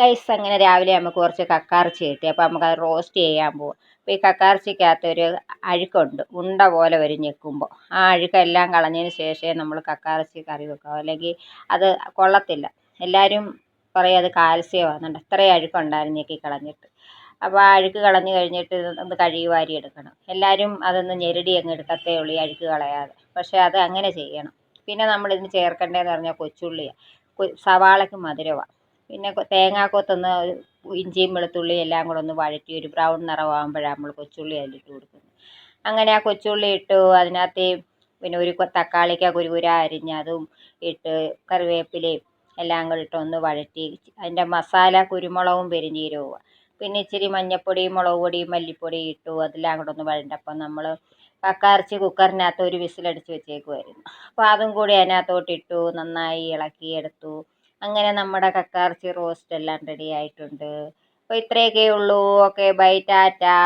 Guys അങ്ങനെ രാവിലെ നമുക്ക് കുറച്ച് കക്കാർച്ചി കിട്ടി. അപ്പോൾ നമുക്ക് അത് റോസ്റ്റ് ചെയ്യാൻ പോകും അപ്പോൾ ഈ കക്കാർച്ചിക്കകത്തൊരു അഴുക്കുണ്ട്. ഉണ്ട പോലെ വരും ഞെക്കുമ്പോൾ ആ അഴുക്കെല്ലാം കളഞ്ഞതിന് ശേഷമേ നമ്മൾ കക്കാർച്ചി കറി വെക്കാവൂ. അല്ലെങ്കിൽ അത് കൊള്ളത്തില്ല. എല്ലാവരും പറയും അത് കാൽസ്യമാകുന്നുണ്ട് അത്രയും അഴുക്കുണ്ടായിരുന്നു ഞെക്കി കളഞ്ഞിട്ട്. അപ്പോൾ ആ അഴുക്ക് കളഞ്ഞു കഴിഞ്ഞിട്ട് ഒന്ന് കഴുകി വാരി എടുക്കണം. എല്ലാവരും അതൊന്ന് ഞെരടി അങ്ങ് എടുക്കത്തേ ഉള്ളൂ ഈ അഴുക്ക് കളയാതെ. പക്ഷേ അത് അങ്ങനെ ചെയ്യണം. പിന്നെ നമ്മളിതിന് ചേർക്കേണ്ടതെന്ന് പറഞ്ഞാൽ കൊച്ചുള്ളിയാണ് സവാളയ്ക്ക് മധുരമാണ് പിന്നെ തേങ്ങാക്കൊത്തൊന്ന് ഇഞ്ചിയും വെളുത്തുള്ളിയും എല്ലാം കൂടെ ഒന്ന് വഴറ്റി ഒരു ബ്രൗൺ നിറമാകുമ്പോഴാണ് നമ്മൾ കൊച്ചുള്ളി അതിലിട്ട് കൊടുക്കുന്നത്. അങ്ങനെ ആ കൊച്ചുള്ളി ഇട്ടു അതിനകത്ത് പിന്നെ ഒരു തക്കാളിക്ക കുരുകുര അരിഞ്ഞതും ഇട്ട് കറിവേപ്പിലയും എല്ലാം കൂടെ ഇട്ട് ഒന്ന് വഴറ്റി അതിന്റെ മസാല കുരുമുളകും പെരിഞ്ഞീരവും പിന്നെ ഇച്ചിരി മഞ്ഞൾപ്പൊടിയും മുളക് പൊടിയും മല്ലിപ്പൊടിയും ഇട്ടു അതെല്ലാം കൂടെ ഒന്ന് വഴണ്ടപ്പോൾ നമ്മൾ കക്ക കുക്കറിനകത്ത് ഒരു വിസിലടിച്ച് വെച്ചേക്കുമായിരുന്നു അപ്പോൾ അതും കൂടി അതിനകത്തോട്ട് ഇട്ടു നന്നായി ഇളക്കിയെടുത്തു അങ്ങനെ നമ്മുടെ കക്കയിറച്ചി റോസ്റ്റ് എല്ലാം റെഡി ആയിട്ടുണ്ട്. അപ്പോൾ ഇത്രയൊക്കെ ഉള്ളൂ. Okay bye tata.